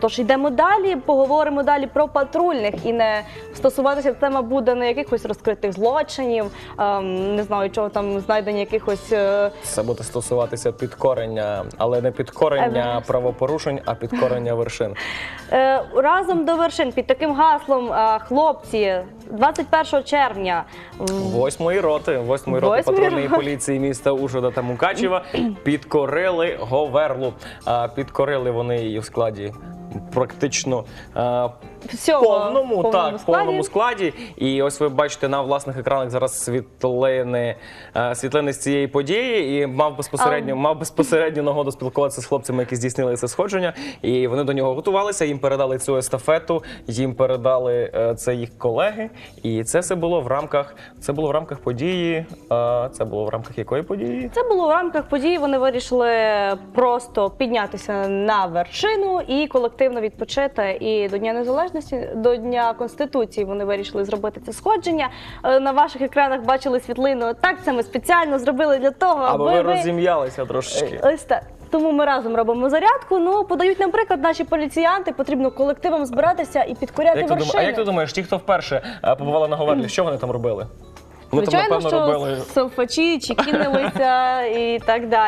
Тож йдемо далі, поговоримо далі про патрульних і не стосуватися тема буде не якихось розкритих злочинів, ем, не знаю, чого там знайдені якихось. е, Це буде стосуватися підкорення, але не підкорення Еверест. правопорушень, а підкорення вершин. Е, разом до вершин під таким гаслом е, хлопці 21 червня в- Восьмої роти, восьмої роти Восьмої патрульної роти. поліції міста Ужгорода та Мукачева підкорили Говерлу. А підкорили вони її в складі практично е, всього повному, в так, складі. повному складі. І ось ви бачите на власних екранах зараз світлини, е, світлини з цієї події. І мав безпосередньо, мав безпосередньо нагоду спілкуватися з хлопцями, які здійснили це сходження. І вони до нього готувалися. Їм передали цю естафету, їм передали е, це їх колеги. І це все було в рамках. Це було в рамках події. е, Це було в рамках якої події? Це було в рамках події. Вони вирішили просто піднятися на вершину і колективно відпочити. І до Дня Незалежності, до Дня Конституції вони вирішили зробити це сходження. Е, На ваших екранах бачили світлину. Так це ми спеціально зробили для того, Аби аби ви розім'ялися трошечки. Ось так. Тому ми разом робимо зарядку. Ну подають нам приклад наші поліціянти. Потрібно колективом збиратися і підкоряти Як ти, думаєш, вершини. а як ти думаєш, ті, хто вперше е, побували на Говерлі, що вони там робили? Вони Звичайно, там, напевно, що робили селфачі, чекінилися і так далі.